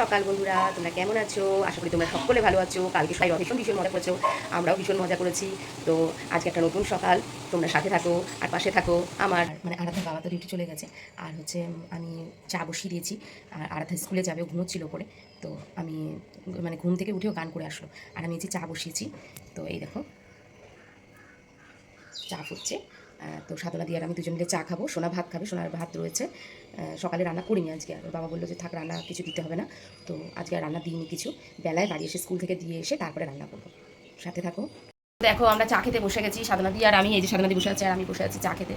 সকাল বন্ধুরা, তোমরা কেমন আছো? আশা করি তোমরা সকলে ভালো আছো। কালকে সবাই ভীষণ ভীষণ মজা করেছ। আমরাও ভীষণ মজা করেছি। তো আজকে একটা নতুন সকাল। তোমরা সাথে থাকো আর পাশে থাকো। আমার মানে আরাধা বাবা তো ডিউটি চলে গেছে। আর হচ্ছে আমি চা বসিয়ে দিয়েছি। আর আরাধা স্কুলে যাবে ঘুমোচ্ছিল করে তো আমি মানে ঘুম থেকে উঠেও গান করে আসলো। আর আমি যে চা বসিয়েছি। তো এই দেখো। চা ফুটছে। তো সাধনা দিয়ে আর আমি দুজন মিলে চা খাব, সোনা ভাত খাবে, সোনার ভাত রয়েছে। সকালে রান্না করিনি আজকে আর। বাবা বলল যে থাক, রান্না কিছু দিতে হবে না। তো আজকে রান্না দিইনি কিছু। বেলায় বাড়ি এসে স্কুল থেকে দিয়ে এসে তারপরে রান্না করব। সাথে থাকো। দেখো, আমরা চা খেতে বসে গেছি সাধনা দিয়ে আর আমি, এই যে সাধনা দিয়ে বসে আছি আর আমি বসে আছি চা খেতে।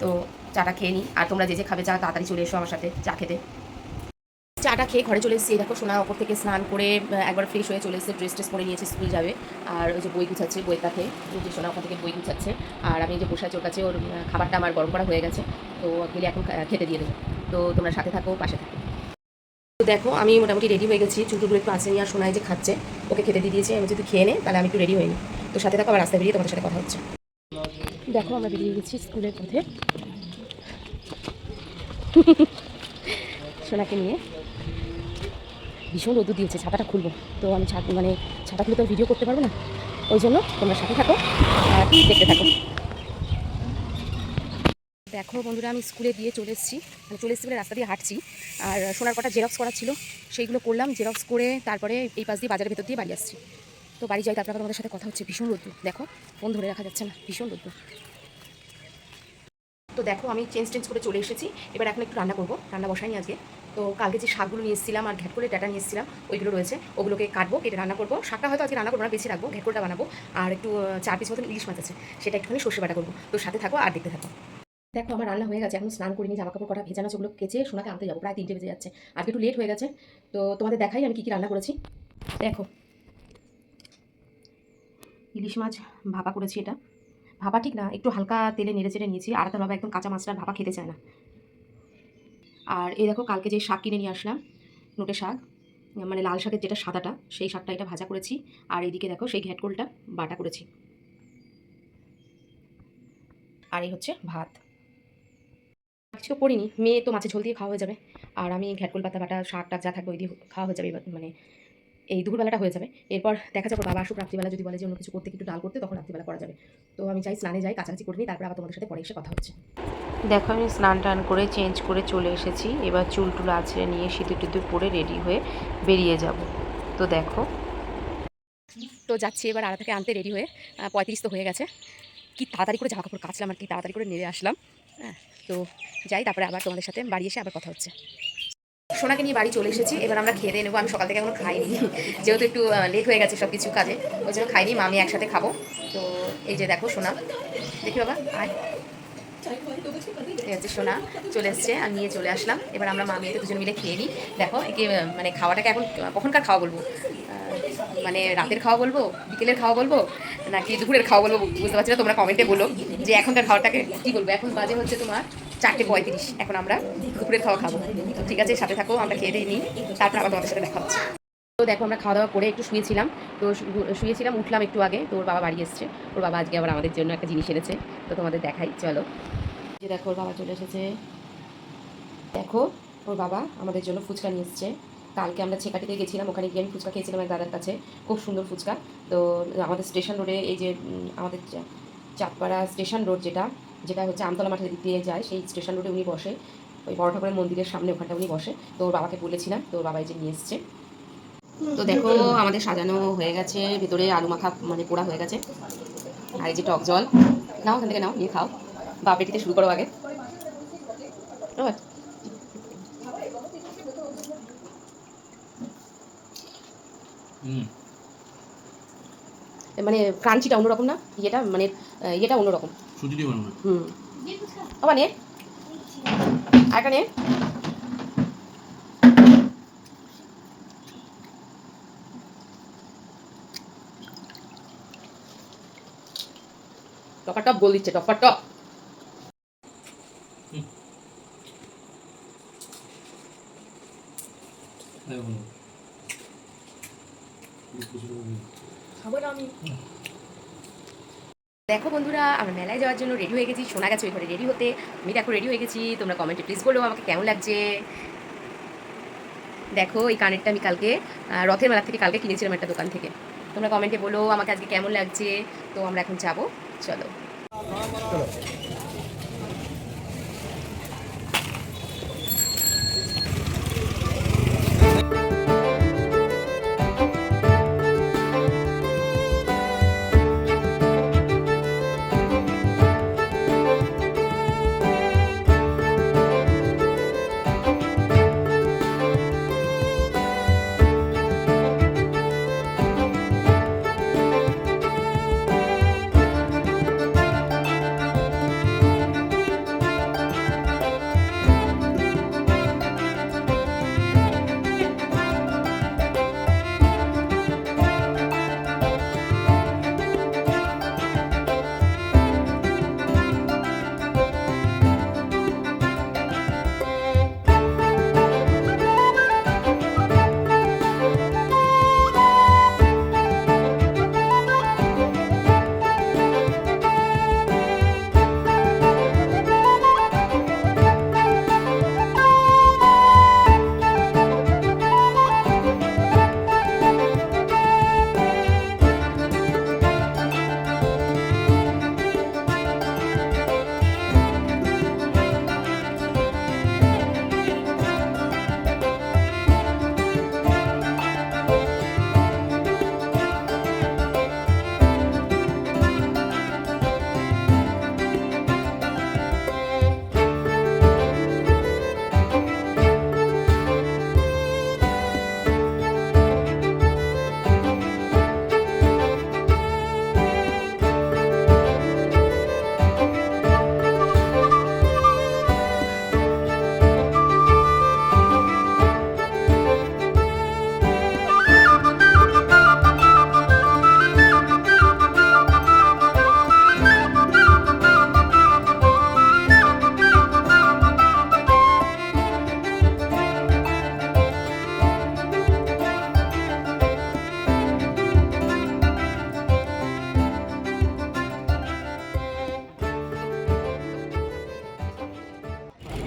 তো চাটা খেয়ে নিই আর তোমরা যে যে খাবে চা, তাড়াতাড়ি চলে এসো আমার সাথে চা খেতে। চাটা খেয়ে ঘরে চলে এসেছি। দেখো সোনা ওপর থেকে স্নান করে একবার ফ্রেশ হয়ে চলে এসেছে ড্রেস ট্রেস পরে নিয়েছে স্কুল যাবে। আর ওই যে বই গুছাচ্ছে, বইয়ের কাছে যে সোনা ওখান থেকে বই গুছাচ্ছে। আর আমি যে বসে ওর কাছে, ওর খাবারটা আমার গরম করা হয়ে গেছে। তো গেলে এখন খেতে দিয়ে দেবো। তো তোমরা সাথে থাকো, পাশে থাকো। তো দেখো, আমি মোটামুটি রেডি হয়ে গেছি। চুলটুগুলো একটু আসে নিয়ে আর সোনায় যে খাচ্ছে, ওকে খেতে দিয়ে দিয়েছি। আমি যদি খেয়ে নে তাহলে আমি একটু রেডি হইনি তো সাথে থাকো, আবার রাস্তায় বেরিয়ে তোমাদের সাথে কথা হচ্ছে। দেখো, আমরা বেরিয়ে গেছি স্কুলের পথে। সোনাকে নিয়ে। ভীষণ রোদু দিয়েছে, ছাতাটা খুলবো। তো আমি ছাত মানে ছাতা খুলে তো ভিডিও করতে পারব না। ওই জন্য তোমরা সাথে থাকো, আর দেখতে থাকো। দেখো বন্ধুরা, আমি স্কুলে দিয়ে চলে এসেছি। মানে চলে এসেছি বলে রাস্তা দিয়ে হাঁটছি। আর সোনার কটা জেরক্স করা ছিল, সেইগুলো করলাম জেরক্স করে তারপরে এই পাশ দিয়ে বাজারের ভেতর দিয়ে বাড়ি আসছি। তো বাড়ি যাই, তারপরে তোমাদের সাথে কথা হচ্ছে। ভীষণ রোদ্দুর, দেখো, ফোন ধরে রাখা যাচ্ছে না, ভীষণ রোদ্দুর। তো দেখো, আমি চেঞ্জ টেঞ্জ করে চলে এসেছি। এবার এখন একটু রান্না করব, রান্না বসাইনি আজকে। তো কালকে যে শাকগুলো নিয়ে এসেছিলাম আর ঘ্যাট করে ডাটা নিয়ে এসেছিলাম, ওইগুলো রয়েছে। ওগুলোকে কাটবো, কেটে রান্না করব। শাকটা হয়তো আজকে রান্না করব না, বেশি রাখব ঘ্যাটকোলটা বানাবো। আর একটু চার পিস মতন ইলিশ মাছ আছে, সেটা একটুখানি সর্ষে বাটা করব। তো সাথে থাকো আর দেখতে থাকো। দেখো, আমার রান্না হয়ে গেছে, এখন স্নান করিনি জামা কাপড় কটা ভেজানো সেগুলো কেচে সোনাকে আনতে যাব। প্রায় তিনটে বেজে যাচ্ছে। আজকে একটু লেট হয়ে গেছে। তো তোমাদের দেখাই আমি কী কী রান্না করেছি। দেখো। ইলিশ মাছ ভাপা করেছি এটা। ভাপা ঠিক না, একটু হালকা তেলে নেড়ে চেড়ে নিয়েছি। আর তার বাবা একদম কাঁচা মাছটা ভাপা খেতে চায় না। আর এই দেখো কালকে যে শাক কিনে নিয়ে আসলাম, নোটে শাক মানে লাল শাকের যেটা সাদাটা, সেই শাকটা এটা ভাজা করেছি। আর এইদিকে দেখো সেই ঘ্যাটকোলটা বাটা করেছি। আর এই হচ্ছে ভাত। কিছু করিনি, মেয়ে তো মাছের ঝোল দিয়ে খাওয়া হয়ে যাবে। আর আমি ঘ্যাটকোল পাতা বাটা, শাক টাক যা থাকবে ওই দিয়ে খাওয়া হয়ে যাবে মানে এই দুপুরবেলাটা হয়ে যাবে। এরপর দেখা যাবে বাবা আসুক রাত্রিবেলা যদি বলে যে অন্য কিছু করতে একটু ডাল করতে তখন রাত্রিবেলা করা যাবে। তো আমি চাই স্নানে যাই কাছাকাছি করে নিই তারপর আবার তোমাদের সাথে পরে এসে কথা হচ্ছে। দেখো আমি স্নান টান করে চেঞ্জ করে চলে এসেছি। এবার চুল টুল আছড়ে নিয়ে সিঁদুর টিঁদুর পরে রেডি হয়ে বেরিয়ে যাব। তো দেখো। তো যাচ্ছি এবার আড়া থেকে আনতে রেডি হয়ে। পঁয়ত্রিশ তো হয়ে গেছে। কি তাড়াতাড়ি করে জামা কাপড় কাচলাম আর কি তাড়াতাড়ি করে নেমে আসলাম। হ্যাঁ তো যাই তারপরে আবার তোমাদের সাথে বাড়ি এসে আবার কথা হচ্ছে। সোনাকে নিয়ে বাড়ি চলে এসেছি। এবার আমরা খেয়ে দিয়ে নেব। আমি সকাল থেকে এখনও খাইনি। যেহেতু একটু লেট হয়ে গেছে সব কিছু কাজে। ওই জন্য খাইনি। মা, আমি একসাথে খাব। তো এই যে দেখো সোনা। দেখি বাবা, আয়। হচ্ছে সোনা। চলে এসছে। আর নিয়ে চলে আসলাম। এবার আমরা মা মেয়েতে দুজন মিলে খেয়ে নিই। দেখো, একে মানে খাওয়াটাকে এখন কখনকার খাওয়া বলব? মানে রাতের খাওয়া বলব? বিকেলের খাওয়া বলব? নাকি দুপুরের খাওয়া বলব? বুঝতে পারছি না। তোমরা কমেন্টে বলো যে এখনকার খাওয়াটাকে কী বলব? এখন বাজে হচ্ছে তোমার চারটে পঁয়ত্রিশ। এখন আমরা দুপুরের খাওয়া খাব। তো ঠিক আছে, সাথে থাকো, আমরা খেয়ে দিয়ে নিই। তারপর আবার তোমাদের সাথে দেখা হচ্ছে। তো দেখো, আমরা খাওয়া দাওয়া করে একটু শুয়েছিলাম। তো শুয়েছিলাম, উঠলাম একটু আগে। তো ওর বাবা বাড়ি এসছে। ওর বাবা আজকে আবার আমাদের জন্য একটা জিনিস এনেছে। তো তোমাদের দেখাই, চলো। যে দেখো, ওর বাবা চলে এসেছে। দেখো, ওর বাবা আমাদের জন্য ফুচকা নিয়ে এসছে। কালকে আমরা ছেকাটিতে গেছিলাম, ওখানে গিয়ে আমি ফুচকা খেয়েছিলাম এক দাদার কাছে। খুব সুন্দর ফুচকা। তো আমাদের স্টেশন রোডে এই যে আমাদের চাঁদপাড়া স্টেশন রোড যেটা যেটা হচ্ছে আমতলা মাঠের দিক দিয়ে যায় সেই স্টেশন রোডে উনি বসে। ওই বড় ঠাকুরের মন্দিরের সামনে ওখানটা উনি বসে। তো ওর বাবাকে বলেছিলাম তো ওর বাবা এই যে নিয়ে এসছে। তো দেখো আমাদের সাজানো হয়ে গেছে ভেতরে আলু মাখা মানে পোড়া হয়ে গেছে। আর এই যে টক জল। নাও ওখান থেকে নাও নিয়ে খাও। বা পেটিতে শুরু করো আগে। মানে ক্রাঞ্চিটা অন্যরকম না? ইয়েটা মানে ইয়েটা অন্যরকম। সুজি দিয়ে বানানো হুম। আবার নে আরেকটা নে টপা টপ গোল দিচ্ছে টপা। টপ দেখুন দেখো বন্ধুরা, আমরা মেলায় যাওয়ার জন্য রেডি হয়ে গেছি। শোনা গেছে ওই ঘরে রেডি হতে আমি দেখো রেডি হয়ে গেছি। তোমরা কমেন্টে প্লিজ বলো আমাকে কেমন লাগছে। দেখো, এই কানেরটা আমি কালকে রথের মেলা থেকে কালকে কিনেছিলাম একটা দোকান থেকে। তোমরা কমেন্টে বলো আমাকে আজকে কেমন লাগছে। তো আমরা এখন যাব। চলো।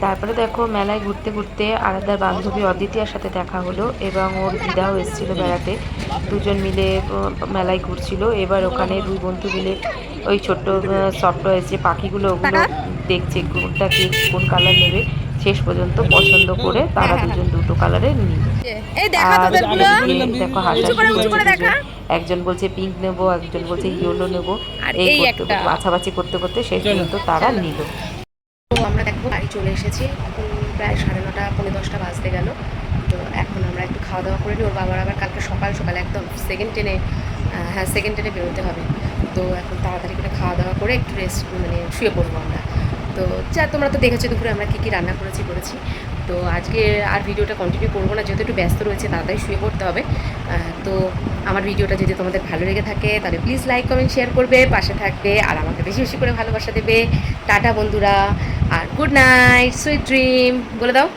তারপরে দেখো মেলায় ঘুরতে ঘুরতে আলাদার বান্ধবী অদ্বিতীয়ার সাথে দেখা হলো এবং ওর দিদাও এসেছিল বেড়াতে। দুজন মিলে মেলায় ঘুরছিল। এবার ওখানে দুই বন্ধু মিলে ওই ছোট্ট সফটওয়্যার যে পাখিগুলো ওগুলো দেখছে কোনটা কি কোন কালার নেবে। শেষ পর্যন্ত পছন্দ করে তারা দুজন দুটো কালারের নিল। আর দেখো উঁচু করে, উঁচু করে হাসা একজন বলছে পিঙ্ক নেব একজন বলছে ইয়েলো নেব। আর এই বাছাবাছি করতে করতে শেষ পর্যন্ত তারা নিল। চলে এসেছি। এখন প্রায় সাড়ে নটা পনেরো দশটা বাজতে গেল। তো এখন আমরা একটু খাওয়া দাওয়া করে নিই। ওর বাবার আবার কালকে সকাল সকাল একদম সেকেন্ড ট্রেনে হ্যাঁ সেকেন্ড ট্রেনে বেরোতে হবে। তো এখন তাড়াতাড়ি করে খাওয়া দাওয়া করে একটু রেস্ট মানে শুয়ে পড়ব আমরা। তো যা, তোমরা তো দেখেছ দুপুরে আমরা কী কী রান্না করেছি করেছি। তো আজকে আর ভিডিওটা কন্টিনিউ করব না, যেহেতু একটু ব্যস্ত রয়েছে তাড়াতাড়ি শুয়ে পড়তে হবে। তো আমার ভিডিওটা যদি তোমাদের ভালো লেগে থাকে, তাহলে প্লিজ লাইক কমেন্ট শেয়ার করবে, পাশে থাকবে, আর আমাকে বেশি বেশি করে ভালোবাসা দেবে। টাটা বন্ধুরা, আর গুড নাইট সুইট ড্রিম বলে দাও।